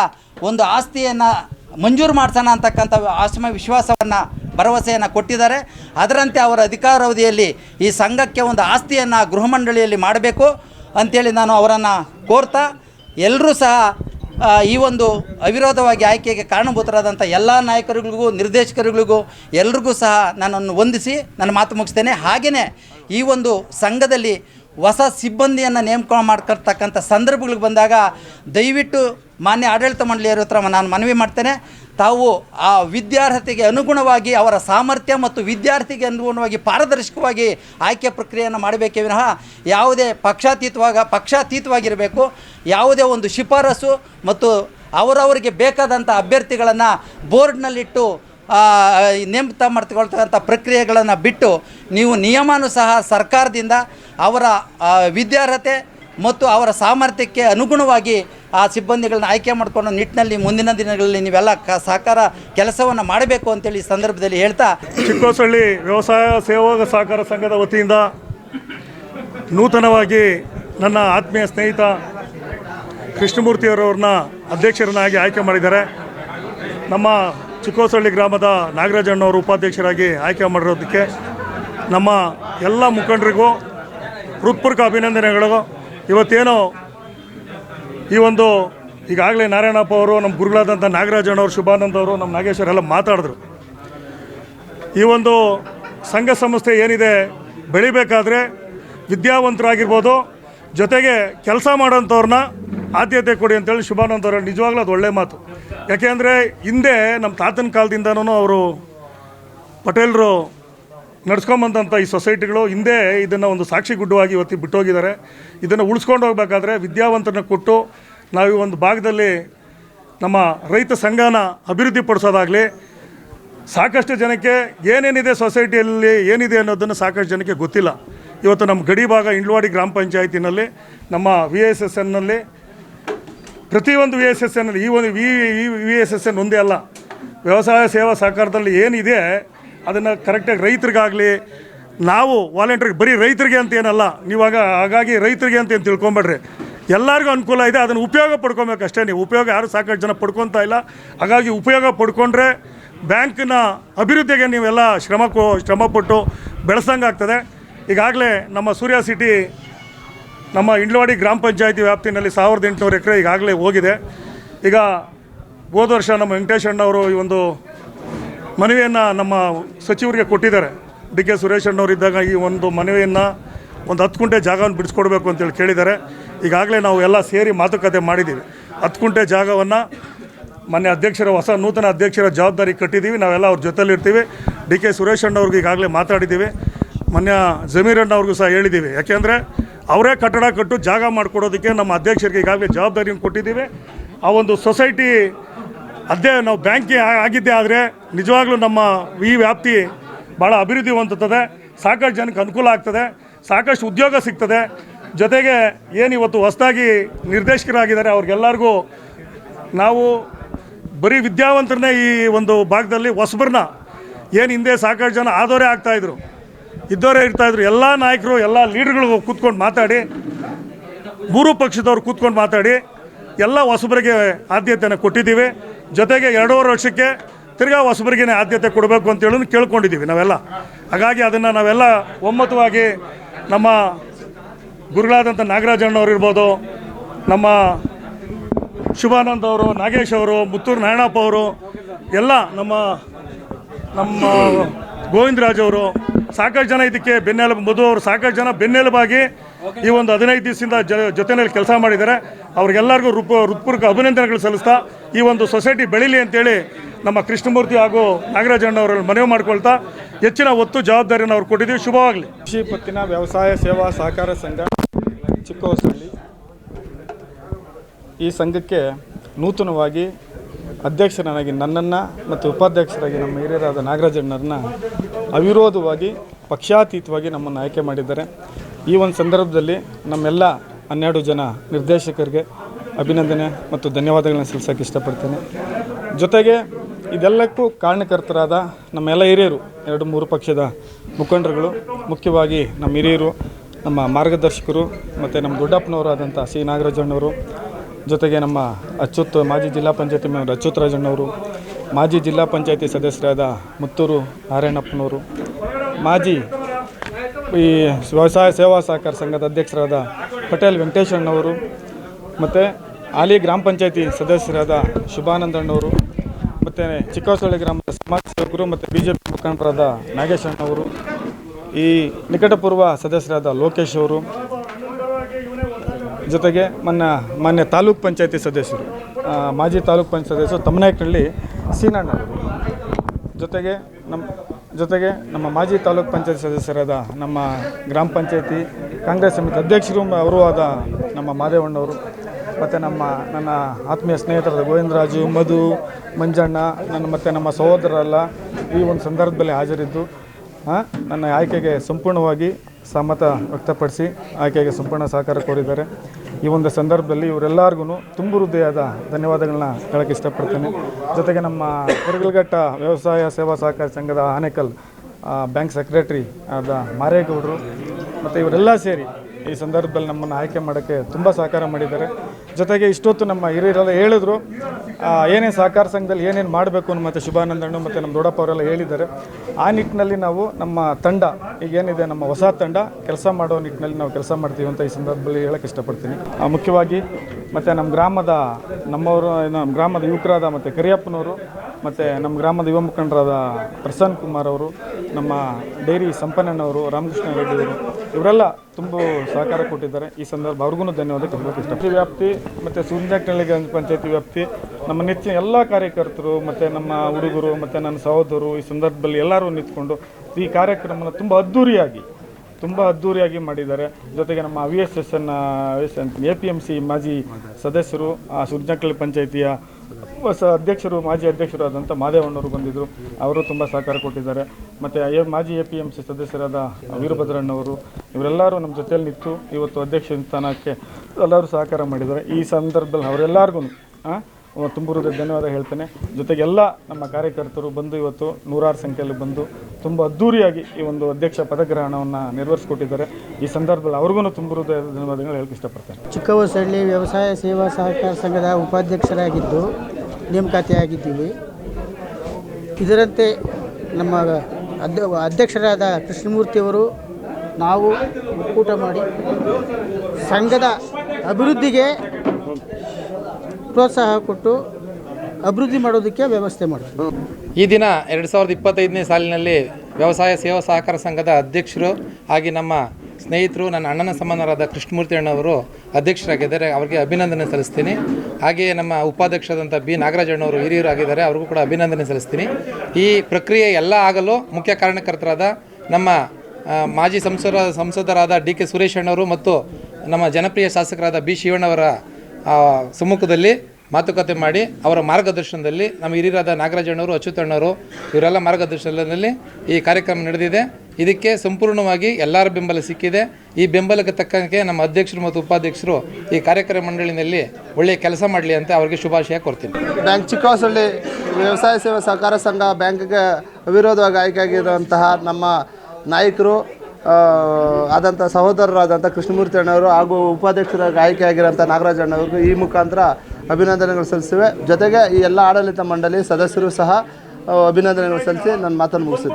[SPEAKER 4] ಒಂದು ಆಸ್ತಿಯನ್ನು ಮಂಜೂರು ಮಾಡ್ಸೋಣ ಅಂತಕ್ಕಂಥ ಆಶ್ರಮ ವಿಶ್ವಾಸವನ್ನು, ಭರವಸೆಯನ್ನು ಕೊಟ್ಟಿದ್ದಾರೆ. ಅದರಂತೆ ಅವರ ಅಧಿಕಾರಾವಧಿಯಲ್ಲಿ ಈ ಸಂಘಕ್ಕೆ ಒಂದು ಆಸ್ತಿಯನ್ನು ಗೃಹ ಮಂಡಳಿಯಲ್ಲಿ ಮಾಡಬೇಕು. ಅಂತೇಳಿ ನಾನು ಅವರನ್ನು ಕೋರ್ತಾ ಎಲ್ಲರೂ ಸಹ ಈ ಒಂದು ಅವಿರೋಧವಾಗಿ ಆಯ್ಕೆಗೆ ಕಾರಣಭೂತರಾದಂಥ ಎಲ್ಲ ನಾಯಕರುಗಳಿಗೂ, ನಿರ್ದೇಶಕರುಗಳಿಗೂ ಎಲ್ರಿಗೂ ಸಹ ನನ್ನನ್ನು ವಂದಿಸಿ ನನ್ನ ಮಾತು ಮುಗಿಸ್ತೇನೆ. ಹಾಗೆಯೇ ಈ ಒಂದು ಸಂಘದಲ್ಲಿ ಹೊಸ ಸಿಬ್ಬಂದಿಯನ್ನು ನೇಮಕ ಮಾಡ್ಕೊಳ್ತಕ್ಕಂಥ ಸಂದರ್ಭಗಳಿಗೆ ಬಂದಾಗ ದಯವಿಟ್ಟು ಮಾನ್ಯ ಆಡಳಿತ ಮಂಡಳಿಯರ ಹತ್ರ ನಾನು ಮನವಿ ಮಾಡ್ತೇನೆ. ತಾವು ಆ ವಿದ್ಯಾರ್ಹತೆಗೆ ಅನುಗುಣವಾಗಿ ಅವರ ಸಾಮರ್ಥ್ಯ ಮತ್ತು ವಿದ್ಯಾರ್ಥಿಗೆ ಅನುಗುಣವಾಗಿ ಪಾರದರ್ಶಕವಾಗಿ ಆಯ್ಕೆ ಪ್ರಕ್ರಿಯೆಯನ್ನು ಮಾಡಬೇಕೇ ವಿನಃ ಯಾವುದೇ ಪಕ್ಷಾತೀತವಾಗ ಪಕ್ಷಾತೀತವಾಗಿರಬೇಕು. ಯಾವುದೇ ಒಂದು ಶಿಫಾರಸು ಮತ್ತು ಅವರವರಿಗೆ ಬೇಕಾದಂಥ ಅಭ್ಯರ್ಥಿಗಳನ್ನು ಬೋರ್ಡ್ನಲ್ಲಿಟ್ಟು ನೇಮಕ ಮಾಡ್ತಕ್ಕಂಥ ಪ್ರಕ್ರಿಯೆಗಳನ್ನು ಬಿಟ್ಟು ನೀವು ನಿಯಮಾನುಸಾರ ಸರ್ಕಾರದಿಂದ ಅವರ ವಿದ್ಯಾರ್ಹತೆ ಮತ್ತು ಅವರ ಸಾಮರ್ಥ್ಯಕ್ಕೆ ಅನುಗುಣವಾಗಿ ಆ ಸಿಬ್ಬಂದಿಗಳನ್ನ ಆಯ್ಕೆ ಮಾಡಿಕೊಂಡು ನಿಟ್ಟಿನಲ್ಲಿ ಮುಂದಿನ ದಿನಗಳಲ್ಲಿ ನೀವೆಲ್ಲ ಕ, ಸಹಕಾರ ಕೆಲಸವನ್ನು ಮಾಡಬೇಕು ಅಂತೇಳಿ ಈ ಸಂದರ್ಭದಲ್ಲಿ ಹೇಳ್ತಾ.
[SPEAKER 5] ಚಿಕ್ಕೋಸಳ್ಳಿ ವ್ಯವಸಾಯ ಸೇವಾ ಸಹಕಾರ ಸಂಘದ ವತಿಯಿಂದ ನೂತನವಾಗಿ ನನ್ನ ಆತ್ಮೀಯ ಸ್ನೇಹಿತ ಕೃಷ್ಣಮೂರ್ತಿಯವರವ್ರನ್ನ ಅಧ್ಯಕ್ಷರನ್ನಾಗಿ ಆಯ್ಕೆ ಮಾಡಿದ್ದಾರೆ. ನಮ್ಮ ಚಿಕ್ಕೋಸಳ್ಳಿ ಗ್ರಾಮದ ನಾಗರಾಜಣ್ಣವರು ಉಪಾಧ್ಯಕ್ಷರಾಗಿ ಆಯ್ಕೆ ಮಾಡಿರೋದಕ್ಕೆ ನಮ್ಮ ಎಲ್ಲ ಮುಖಂಡರಿಗೂ ಹೃತ್ಪೂರ್ವಕ ಅಭಿನಂದನೆಗಳು. ಇವತ್ತೇನು ಈ ಒಂದು ಈಗಾಗಲೇ ನಾರಾಯಣಪ್ಪ ಅವರು, ನಮ್ಮ ಗುರುಗಳಾದಂಥ ನಾಗರಾಜಣ್ಣವರು ಶುಭಾನಂದ ಅವರು, ನಮ್ಮ ನಾಗೇಶ್ವರ ಎಲ್ಲ ಮಾತಾಡಿದ್ರು. ಈ ಒಂದು ಸಂಘ ಸಂಸ್ಥೆ ಏನಿದೆ ಬೆಳಿಬೇಕಾದ್ರೆ ವಿದ್ಯಾವಂತರಾಗಿರ್ಬೋದು, ಜೊತೆಗೆ ಕೆಲಸ ಮಾಡೋಂಥವ್ರನ್ನ ಆದ್ಯತೆ ಕೊಡಿ ಅಂತೇಳಿ ಶುಭಾನಂದ್ ಅವರು, ನಿಜವಾಗ್ಲೂ ಅದು ಒಳ್ಳೆ ಮಾತು. ಯಾಕೆಂದರೆ ಹಿಂದೆ ನಮ್ಮ ತಾತನ ಕಾಲದಿಂದನೂ ಅವರು ಪಟೇಲರು ನಡ್ಸ್ಕೊಂಬಂದಂಥ ಈ ಸೊಸೈಟಿಗಳು ಹಿಂದೆ ಇದನ್ನು ಒಂದು ಸಾಕ್ಷಿ ಗುಡ್ಡವಾಗಿ ಇವತ್ತು ಬಿಟ್ಟೋಗಿದ್ದಾರೆ. ಇದನ್ನು ಉಳಿಸ್ಕೊಂಡು ಹೋಗಬೇಕಾದ್ರೆ ವಿದ್ಯಾವಂತರನ್ನ ಕೊಟ್ಟು ನಾವು ಈ ಒಂದು ಭಾಗದಲ್ಲಿ ನಮ್ಮ ರೈತ ಸಂಘನ ಅಭಿವೃದ್ಧಿಪಡಿಸೋದಾಗಲಿ ಸಾಕಷ್ಟು ಜನಕ್ಕೆ ಏನೇನಿದೆ ಸೊಸೈಟಿಯಲ್ಲಿ ಏನಿದೆ ಅನ್ನೋದನ್ನು ಸಾಕಷ್ಟು ಜನಕ್ಕೆ ಗೊತ್ತಿಲ್ಲ. ಇವತ್ತು ನಮ್ಮ ಗಡಿ ಭಾಗ ಇಂಡ್ಲವಾಡಿ ಗ್ರಾಮ ಪಂಚಾಯತಿನಲ್ಲಿ, ನಮ್ಮ ವಿ ಎಸ್ ಎಸ್ ಎನ್ನಲ್ಲಿ ಪ್ರತಿಯೊಂದು ವಿ ಎಸ್ ಎಸ್ ಎನ್ನಲ್ಲಿ ಈ ಒಂದು V V S S N ಒಂದೇ ಅಲ್ಲ. ವ್ಯವಸಾಯ ಸೇವಾ ಸಹಕಾರದಲ್ಲಿ ಏನಿದೆ, ಅದನ್ನು ಕರೆಕ್ಟಾಗಿ ರೈತರಿಗಾಗಲಿ, ನಾವು ವಾಲಂಟ್ರಿಗೆ ಬರೀ ರೈತರಿಗೆ ಅಂತ ಏನಲ್ಲ ನೀವಾಗ ಹಾಗಾಗಿ ರೈತರಿಗೆ ಅಂತ ಏನು ತಿಳ್ಕೊಂಬೇಡ್ರಿ. ಎಲ್ಲರಿಗೂ ಅನುಕೂಲ ಇದೆ, ಅದನ್ನು ಉಪಯೋಗ ಪಡ್ಕೊಬೇಕು ಅಷ್ಟೇ, ನೀವು ಉಪಯೋಗ ಯಾರು ಸಾಕಷ್ಟು ಜನ ಪಡ್ಕೊತಾ ಇಲ್ಲ. ಹಾಗಾಗಿ ಉಪಯೋಗ ಪಡ್ಕೊಂಡ್ರೆ ಬ್ಯಾಂಕಿನ ಅಭಿವೃದ್ಧಿಗೆ ನೀವೆಲ್ಲ ಶ್ರಮ ಕೊ ಶ್ರಮಪಟ್ಟು ಬೆಳೆಸಂಗೆ ಆಗ್ತದೆ ಈಗಾಗಲೇ ನಮ್ಮ ಸೂರ್ಯ ಸಿಟಿ ನಮ್ಮ ಇಂಡ್ಲವಾಡಿ ಗ್ರಾಮ ಪಂಚಾಯತಿ ವ್ಯಾಪ್ತಿನಲ್ಲಿ ಸಾವಿರದ ಎಂಟುನೂರು ಎಕರೆ ಈಗಾಗಲೇ ಹೋಗಿದೆ. ಈಗ ಹೋದ ವರ್ಷ ನಮ್ಮ ವೆಂಕಟೇಶ್ ಅಣ್ಣವರು ಈ ಒಂದು ಮನವಿಯನ್ನು ನಮ್ಮ ಸಚಿವರಿಗೆ ಕೊಟ್ಟಿದ್ದಾರೆ. ಡಿ ಕೆ ಸುರೇಶ್ ಅಣ್ಣವ್ರು ಇದ್ದಾಗ ಈ ಒಂದು ಮನವಿಯನ್ನು ಒಂದು ಹತ್ತು ಗುಂಟೆ ಜಾಗವನ್ನು ಬಿಡಿಸ್ಕೊಡ್ಬೇಕು ಅಂತೇಳಿ ಕೇಳಿದ್ದಾರೆ. ಈಗಾಗಲೇ ನಾವು ಎಲ್ಲ ಸೇರಿ ಮಾತುಕತೆ ಮಾಡಿದ್ದೀವಿ. ಹತ್ತು ಗುಂಟೆ ಜಾಗವನ್ನು ಮೊನ್ನೆ ಅಧ್ಯಕ್ಷರ, ಹೊಸ ನೂತನ ಅಧ್ಯಕ್ಷರ ಜವಾಬ್ದಾರಿ ಕಟ್ಟಿದ್ದೀವಿ. ನಾವೆಲ್ಲ ಅವ್ರ ಜೊತೆಲಿರ್ತೀವಿ ಡಿ ಕೆ ಸುರೇಶ್ ಅಣ್ಣವ್ರಿಗೆ ಈಗಾಗಲೇ ಮಾತಾಡಿದ್ದೀವಿ. ಮೊನ್ನೆ ಜಮೀರ್ ಅಣ್ಣವ್ರಿಗೂ ಸಹ ಹೇಳಿದ್ದೀವಿ. ಯಾಕೆಂದರೆ ಅವರೇ ಕಟ್ಟಡ ಕಟ್ಟು ಜಾಗ ಮಾಡಿಕೊಡೋದಕ್ಕೆ ನಮ್ಮ ಅಧ್ಯಕ್ಷರಿಗೆ ಈಗಾಗಲೇ ಜವಾಬ್ದಾರಿಯನ್ನು ಕೊಟ್ಟಿದ್ದೀವಿ. ಆ ಒಂದು ಸೊಸೈಟಿ ಅದೇ ನಾವು ಬ್ಯಾಂಕಿಗೆ ಆಗಿದ್ದೆ ಆದರೆ ನಿಜವಾಗ್ಲೂ ನಮ್ಮ ಈ ವ್ಯಾಪ್ತಿ ಭಾಳ ಅಭಿವೃದ್ಧಿ ಹೊಂದುತ್ತದೆ. ಸಾಕಷ್ಟು ಜನಕ್ಕೆ ಅನುಕೂಲ ಆಗ್ತದೆ. ಸಾಕಷ್ಟು ಉದ್ಯೋಗ ಸಿಗ್ತದೆ. ಜೊತೆಗೆ ಏನು ಇವತ್ತು ಹೊಸದಾಗಿ ನಿರ್ದೇಶಕರಾಗಿದ್ದಾರೆ ಅವ್ರಿಗೆಲ್ಲರಿಗೂ ನಾವು ಬರೀ ವಿದ್ಯಾವಂತರನ್ನೇ ಈ ಒಂದು ಭಾಗದಲ್ಲಿ ಹೊಸಬ್ರನ್ನ ಏನು ಹಿಂದೆ ಸಾಕಷ್ಟು ಜನ ಆದವರೇ ಆಗ್ತಾಯಿದ್ರು ಇದ್ದವರೇ ಇರ್ತಾಯಿದ್ರು ಎಲ್ಲ ನಾಯಕರು, ಎಲ್ಲ ಲೀಡರ್ಗಳು ಕೂತ್ಕೊಂಡು ಮಾತಾಡಿ, ಮೂರು ಪಕ್ಷದವ್ರು ಕೂತ್ಕೊಂಡು ಮಾತಾಡಿ, ಎಲ್ಲ ಹೊಸಬರಿಗೆ ಆದ್ಯತೆಯನ್ನು ಕೊಟ್ಟಿದ್ದೀವಿ. ಜೊತೆಗೆ ಎರಡೂವರೆ ವರ್ಷಕ್ಕೆ ತಿರ್ಗಾ ಹೊಸಬರಿಗೆ ಆದ್ಯತೆ ಕೊಡಬೇಕು ಅಂತ ಹೇಳಿ ಕೇಳ್ಕೊಂಡಿದ್ದೀವಿ ನಾವೆಲ್ಲ. ಹಾಗಾಗಿ ಅದನ್ನು ನಾವೆಲ್ಲ ಒಮ್ಮತವಾಗಿ ನಮ್ಮ ಗುರುಗಳಾದಂಥ ನಾಗರಾಜಣ್ಣವ್ರು ಇರ್ಬೋದು, ನಮ್ಮ ಶುಭಾನಂದ್ ಅವರು, ನಾಗೇಶ್ ಅವರು, ಮುತ್ತೂರು ನಾರಾಯಣಪ್ಪ ಅವರು, ಎಲ್ಲ ನಮ್ಮ ನಮ್ಮ ಗೋವಿಂದರಾಜ್ ಅವರು ಸಾಕಷ್ಟು ಜನ ಇದಕ್ಕೆ ಬೆನ್ನೆಲುಬು, ಮಧು ಅವರು ಸಾಕಷ್ಟು ಜನ ಬೆನ್ನೆಲುಬಾಗಿ ಈ ಒಂದು ಹದಿನೈದು ದಿವಸದಿಂದ ಜ ಜೊತೆಯಲ್ಲಿ ಕೆಲಸ ಮಾಡಿದ್ದಾರೆ. ಅವ್ರಿಗೆಲ್ಲರಿಗೂ ರೂಪ ಹೃತ್ಪೂರ್ವಕ ಅಭಿನಂದನೆಗಳು ಸಲ್ಲಿಸ್ತಾ ಈ ಒಂದು ಸೊಸೈಟಿ ಬೆಳೀಲಿ ಅಂತೇಳಿ ನಮ್ಮ ಕೃಷ್ಣಮೂರ್ತಿ ಹಾಗೂ ನಾಗರಾಜಣ್ಣ ಅವರಲ್ಲಿ ಮನವಿ ಮಾಡ್ಕೊಳ್ತಾ ಹೆಚ್ಚಿನ ಒತ್ತು ಜವಾಬ್ದಾರಿಯನ್ನು ಅವ್ರು ಕೊಟ್ಟಿದ್ದೀವಿ. ಶುಭವಾಗಲಿ.
[SPEAKER 6] ಕೃಷಿ ಪತ್ತಿನ ವ್ಯವಸಾಯ ಸೇವಾ ಸಹಕಾರ ಸಂಘ ಚಿಕ್ಕ ಈ ಸಂಘಕ್ಕೆ ನೂತನವಾಗಿ ಅಧ್ಯಕ್ಷರನ್ನಾಗಿ ನನ್ನನ್ನು ಮತ್ತು ಉಪಾಧ್ಯಕ್ಷರಾಗಿ ನಮ್ಮ ಹಿರಿಯರಾದ ನಾಗರಾಜಣ್ಣರನ್ನ ಅವಿರೋಧವಾಗಿ, ಪಕ್ಷಾತೀತವಾಗಿ ನಮ್ಮನ್ನು ಆಯ್ಕೆ ಮಾಡಿದ್ದಾರೆ. ಈ ಒಂದು ಸಂದರ್ಭದಲ್ಲಿ ನಮ್ಮೆಲ್ಲ ಹನ್ನೆರಡು ಜನ ನಿರ್ದೇಶಕರಿಗೆ ಅಭಿನಂದನೆ ಮತ್ತು ಧನ್ಯವಾದಗಳನ್ನು ಸಲ್ಲಿಸೋಕೆ ಇಷ್ಟಪಡ್ತೇನೆ. ಜೊತೆಗೆ ಇದೆಲ್ಲಕ್ಕೂ ಕಾರಣಕರ್ತರಾದ ನಮ್ಮೆಲ್ಲ ಹಿರಿಯರು, ಎರಡು ಮೂರು ಪಕ್ಷದ ಮುಖಂಡರುಗಳು, ಮುಖ್ಯವಾಗಿ ನಮ್ಮ ಹಿರಿಯರು, ನಮ್ಮ ಮಾರ್ಗದರ್ಶಕರು, ಮತ್ತು ನಮ್ಮ ದೊಡ್ಡಪ್ಪನವರಾದಂಥ ಸಿ ನಾಗರಾಜಣ್ಣವರು ಜೊತೆಗೆ ನಮ್ಮ ಅಚ್ಯುತ್ ಮಾಜಿ ಜಿಲ್ಲಾ ಪಂಚಾಯತಿ ಮೆಂಬರ್ ಅಚ್ಯುತ್ ರಾಜಣ್ಣವರು, ಮಾಜಿ ಜಿಲ್ಲಾ ಪಂಚಾಯತಿ ಸದಸ್ಯರಾದ ಮುತ್ತೂರು ನಾರಾಯಣಪ್ಪನವರು, ಮಾಜಿ ಈ ವ್ಯವಸಾಯ ಸೇವಾ ಸಹಕಾರ ಸಂಘದ ಅಧ್ಯಕ್ಷರಾದ ಪಟೇಲ್ ವೆಂಕಟೇಶಣ್ಣವರು ಮತ್ತು ಹಾಲಿ ಗ್ರಾಮ ಪಂಚಾಯತಿ ಸದಸ್ಯರಾದ ಶುಭಾನಂದಣ್ಣವರು ಮತ್ತು ಚಿಕ್ಕವಸಳ್ಳಿ ಗ್ರಾಮದ ಸಮಾಜ ಸೇವಕರು ಮತ್ತು ಬಿ ಜೆ ಪಿ ಮುಖಂಡರಾದ ನಾಗೇಶ್ ಅಣ್ಣವರು ಈ ನಿಕಟಪೂರ್ವ ಸದಸ್ಯರಾದ ಲೋಕೇಶ್ ಅವರು ಜೊತೆಗೆ ಮೊನ್ನ ಮಾನ್ಯ ತಾಲೂಕ್ ಪಂಚಾಯತಿ ಸದಸ್ಯರು ಮಾಜಿ ತಾಲೂಕ್ ಪಂಚಾಯತ್ ಸದಸ್ಯರು ತಮ್ಮನಾಯಕನಹಳ್ಳಿ ಸೀನಣ್ಣ ಜೊತೆಗೆ ನಮ್ಮ ಜೊತೆಗೆ ನಮ್ಮ ಮಾಜಿ ತಾಲೂಕ್ ಪಂಚಾಯತ್ ಸದಸ್ಯರಾದ ನಮ್ಮ ಗ್ರಾಮ ಪಂಚಾಯತಿ, ಕಾಂಗ್ರೆಸ್ ಸಮಿತಿ ಅಧ್ಯಕ್ಷರು ಅವರೂ ಆದ ನಮ್ಮ ಮಾದೇವಣ್ಣವರು, ಮತ್ತು ನಮ್ಮ, ನನ್ನ ಆತ್ಮೀಯ ಸ್ನೇಹಿತರಾದ ಗೋವಿಂದರಾಜು, ಮಧು, ಮಂಜಣ್ಣ, ನನ್ನ ಮತ್ತು ನಮ್ಮ ಸಹೋದರರೆಲ್ಲ ಈ ಒಂದು ಸಂದರ್ಭದಲ್ಲಿ ಹಾಜರಿದ್ದು ನನ್ನ ಆಯ್ಕೆಗೆ ಸಂಪೂರ್ಣವಾಗಿ ಸಮ್ಮತ ವ್ಯಕ್ತಪಡಿಸಿ ಆಯ್ಕೆಗೆ ಸಂಪೂರ್ಣ ಸಹಕಾರ ಕೋರಿದ್ದಾರೆ. ಈ ಒಂದು ಸಂದರ್ಭದಲ್ಲಿ ಇವರೆಲ್ಲರಿಗೂ ತುಂಬು ಹೃದಯದ ಧನ್ಯವಾದಗಳನ್ನ ಹೇಳಕ್ಕೆ ಇಷ್ಟಪಡ್ತೇನೆ. ಜೊತೆಗೆ ನಮ್ಮ ಕುರಗಲ್ಘಟ್ಟ ವ್ಯವಸಾಯ ಸೇವಾ ಸಹಕಾರ ಸಂಘದ ಆನೇಕಲ್ ಬ್ಯಾಂಕ್ ಸೆಕ್ರೆಟರಿ ಆದ ಮಾರೇಗೌಡರು ಮತ್ತು ಇವರೆಲ್ಲ ಸೇರಿ ಈ ಸಂದರ್ಭದಲ್ಲಿ ನಮ್ಮನ್ನು ಆಯ್ಕೆ ಮಾಡೋಕ್ಕೆ ತುಂಬ ಸಹಕಾರ ಮಾಡಿದ್ದಾರೆ. ಜೊತೆಗೆ ಇಷ್ಟೊತ್ತು ನಮ್ಮ ಹಿರಿಯರೆಲ್ಲ ಹೇಳಿದ್ರು ಏನೇ ಸಹಕಾರ ಸಂಘದಲ್ಲಿ ಏನೇನು ಮಾಡಬೇಕು ಅನ್ನೋ ಮತ್ತು ಶುಭಾನಂದಣ್ಣು ಮತ್ತು ನಮ್ಮ ದೊಡ್ಡಪ್ಪ ಅವರೆಲ್ಲ ಹೇಳಿದ್ದಾರೆ. ಆ ನಿಟ್ಟಿನಲ್ಲಿ ನಾವು ನಮ್ಮ ತಂಡ ಈಗೇನಿದೆ ನಮ್ಮ ಹೊಸ ತಂಡ, ಕೆಲಸ ಮಾಡೋ ನಿಟ್ಟಿನಲ್ಲಿ ನಾವು ಕೆಲಸ ಮಾಡ್ತೀವಿ ಅಂತ ಈ ಸಂದರ್ಭದಲ್ಲಿ ಹೇಳಕ್ಕೆ ಇಷ್ಟಪಡ್ತೀನಿ. ಮುಖ್ಯವಾಗಿ ಮತ್ತು ನಮ್ಮ ಗ್ರಾಮದ ನಮ್ಮವರು ನಮ್ಮ ಗ್ರಾಮದ ಯುವಕರಾದ ಮತ್ತು ಕರಿಯಪ್ಪನವರು, ಮತ್ತು ನಮ್ಮ ಗ್ರಾಮದ ಯುವ ಮುಖಂಡರಾದ ಪ್ರಸನ್ನ ಕುಮಾರ್ ಅವರು, ನಮ್ಮ ಡೈರಿ ಸಂಪನ್ನಣ್ಣವರು ರಾಮಕೃಷ್ಣ ರೆಡ್ಡಿ ಅವರು, ಇವರೆಲ್ಲ ತುಂಬ ಸಹಕಾರ ಕೊಟ್ಟಿದ್ದಾರೆ. ಈ ಸಂದರ್ಭ ಅವ್ರಿಗೂ ಧನ್ಯವಾದ ಕೊಡಬೇಕು ಇಷ್ಟ ವ್ಯಾಪ್ತಿ ಮತ್ತು ಸೂರ್ಯನಹಳ್ಳಿ ಗ್ರಾಮ ಪಂಚಾಯತಿ ವ್ಯಾಪ್ತಿ, ನಮ್ಮ ನೆಚ್ಚಿನ ಎಲ್ಲ ಕಾರ್ಯಕರ್ತರು, ಮತ್ತು ನಮ್ಮ ಹುಡುಗರು, ಮತ್ತು ನನ್ನ ಸಹೋದರರು, ಈ ಸಂದರ್ಭದಲ್ಲಿ ಎಲ್ಲರೂ ನಿಂತ್ಕೊಂಡು ಈ ಕಾರ್ಯಕ್ರಮನ ತುಂಬ ಅದ್ಧೂರಿಯಾಗಿ ತುಂಬ ಅದ್ಧೂರಿಯಾಗಿ ಮಾಡಿದ್ದಾರೆ. ಜೊತೆಗೆ ನಮ್ಮ V S S N A P M C ಮಾಜಿ ಸದಸ್ಯರು, ಆ ಸುರ್ಜನಕಳ್ಳಿ ಪಂಚಾಯಿತಿಯ ಹೊಸ ಅಧ್ಯಕ್ಷರು, ಮಾಜಿ ಅಧ್ಯಕ್ಷರು ಆದಂಥ ಮಾದೇವಣ್ಣವರು ಬಂದಿದ್ದರು ಅವರು ತುಂಬ ಸಹಕಾರ ಕೊಟ್ಟಿದ್ದಾರೆ. ಮತ್ತು ಮಾಜಿ ಎ ಪಿ ಎಂ ಸಿ ಸದಸ್ಯರಾದ ವೀರಭದ್ರಣ್ಣವರು, ಇವರೆಲ್ಲರೂ ನಮ್ಮ ಜೊತೆಯಲ್ಲಿ ನಿಂತು ಇವತ್ತು ಅಧ್ಯಕ್ಷ ಸ್ಥಾನಕ್ಕೆ ಎಲ್ಲರೂ ಸಹಕಾರ ಮಾಡಿದ್ದಾರೆ. ಈ ಸಂದರ್ಭದಲ್ಲಿ ಅವರೆಲ್ಲರಿಗೂ ತುಂಬ ಹೃದಯ ಧನ್ಯವಾದ ಹೇಳ್ತೇನೆ. ಜೊತೆಗೆ ಎಲ್ಲ ನಮ್ಮ ಕಾರ್ಯಕರ್ತರು ಬಂದು ಇವತ್ತು ನೂರಾರು ಸಂಖ್ಯೆಯಲ್ಲಿ ಬಂದು ತುಂಬ ಅದ್ದೂರಿಯಾಗಿ ಈ ಒಂದು ಅಧ್ಯಕ್ಷ ಪದಗ್ರಹಣವನ್ನು ನೆರವೇರಿಸಿಕೊಟ್ಟಿದ್ದಾರೆ. ಈ ಸಂದರ್ಭದಲ್ಲಿ ಅವ್ರಿಗೂ ತುಂಬ ಹೃದಯದ ಧನ್ಯವಾದಗಳು ಹೇಳಕ್ಕೆ ಇಷ್ಟಪಡ್ತೇನೆ.
[SPEAKER 7] ಚಿಕ್ಕವಸಳ್ಳಿ ವ್ಯವಸಾಯ ಸೇವಾ ಸಹಕಾರ ಸಂಘದ ಉಪಾಧ್ಯಕ್ಷರಾಗಿದ್ದು, ನೇಮಕಾತಿಯಾಗಿದ್ದೀವಿ. ಇದರಂತೆ ನಮ್ಮ ಅಧ್ಯ ಅಧ್ಯಕ್ಷರಾದ ಕೃಷ್ಣಮೂರ್ತಿಯವರು ನಾವು ಒಕ್ಕೂಟ ಮಾಡಿ ಸಂಘದ ಅಭಿವೃದ್ಧಿಗೆ ಪ್ರೋತ್ಸಾಹ ಕೊಟ್ಟು ಅಭಿವೃದ್ಧಿ ಮಾಡೋದಕ್ಕೆ ವ್ಯವಸ್ಥೆ ಮಾಡ್ತೀವಿ
[SPEAKER 8] ಈ ದಿನ ಎರಡು ಸಾವಿರದ ಇಪ್ಪತ್ತೈದನೇ ಸಾಲಿನಲ್ಲಿ ವ್ಯವಸಾಯ ಸೇವಾ ಸಹಕಾರ ಸಂಘದ ಅಧ್ಯಕ್ಷರು ಹಾಗೆ ನಮ್ಮ ಸ್ನೇಹಿತರು, ನನ್ನ ಅಣ್ಣನ ಸಂಬಂಧರಾದ ಕೃಷ್ಣಮೂರ್ತಿ ಅಣ್ಣವರು ಅಧ್ಯಕ್ಷರಾಗಿದ್ದಾರೆ. ಅವರಿಗೆ ಅಭಿನಂದನೆ ಸಲ್ಲಿಸ್ತೀನಿ. ಹಾಗೆಯೇ ನಮ್ಮ ಉಪಾಧ್ಯಕ್ಷರಾದಂಥ ಬಿ. ನಾಗರಾಜ್ ಅಣ್ಣವರು ಹಿರಿಯರು ಆಗಿದ್ದಾರೆ. ಅವ್ರಿಗೂ ಕೂಡ ಅಭಿನಂದನೆ ಸಲ್ಲಿಸ್ತೀನಿ. ಈ ಪ್ರಕ್ರಿಯೆ ಎಲ್ಲ ಆಗಲು ಮುಖ್ಯ ಕಾರಣಕರ್ತರಾದ ನಮ್ಮ ಮಾಜಿ ಸಂಸದ, ಸಂಸದರಾದ ಡಿ. ಕೆ. ಸುರೇಶ್ ಅಣ್ಣವರು ಮತ್ತು ನಮ್ಮ ಜನಪ್ರಿಯ ಶಾಸಕರಾದ ಬಿ. ಶಿವಣ್ಣವರ ಸಮ್ಮುಖದಲ್ಲಿ ಮಾತುಕತೆ ಮಾಡಿ ಅವರ ಮಾರ್ಗದರ್ಶನದಲ್ಲಿ ನಮ್ಮ ಹಿರಿಯರಾದ ನಾಗರಾಜಣ್ಣವರು ಅಚ್ಯುತಣ್ಣವರು ಇವರೆಲ್ಲ ಮಾರ್ಗದರ್ಶನದಲ್ಲಿ ಈ ಕಾರ್ಯಕ್ರಮ ನಡೆದಿದೆ. ಇದಕ್ಕೆ ಸಂಪೂರ್ಣವಾಗಿ ಎಲ್ಲರ ಬೆಂಬಲ ಸಿಕ್ಕಿದೆ. ಈ ಬೆಂಬಲಕ್ಕೆ ತಕ್ಕಂತೆ ನಮ್ಮ ಅಧ್ಯಕ್ಷರು ಮತ್ತು ಉಪಾಧ್ಯಕ್ಷರು ಈ ಕಾರ್ಯಕ್ರಮ ಮಂಡಳಿನಲ್ಲಿ ಒಳ್ಳೆಯ ಕೆಲಸ ಮಾಡಲಿ ಅಂತ ಅವರಿಗೆ ಶುಭಾಶಯ ಕೊಡ್ತೀನಿ
[SPEAKER 9] ಬ್ಯಾಂಕ್ ಚಿಕ್ಕವಸಳ್ಳಿ ವ್ಯವಸಾಯ ಸೇವಾ ಸಹಕಾರ ಸಂಘ ಬ್ಯಾಂಕ್ಗೆ ಅವಿರೋಧವಾಗಿ ಆಯ್ಕೆಯಾಗಿರುವಂತಹ ನಮ್ಮ ನಾಯಕರು ಆದಂಥ ಸಹೋದರರಾದಂಥ ಕೃಷ್ಣಮೂರ್ತಿ ಅಣ್ಣವರು ಹಾಗೂ ಉಪಾಧ್ಯಕ್ಷರಾಗಿ ಆಯ್ಕೆಯಾಗಿರೋಂಥ ನಾಗರಾಜ್ ಅಣ್ಣವ್ರಿಗೂ ಈ ಮುಖಾಂತರ ಅಭಿನಂದನೆಗಳು ಸಲ್ಲಿಸಿವೆ. ಜೊತೆಗೆ ಈ ಎಲ್ಲ ಆಡಳಿತ ಮಂಡಳಿ ಸದಸ್ಯರು ಸಹ ಅಭಿನಂದನೆಗಳು ಸಲ್ಲಿಸಿ ನನ್ನ ಮಾತನ್ನು ಮುಗಿಸಿದ್ದೆ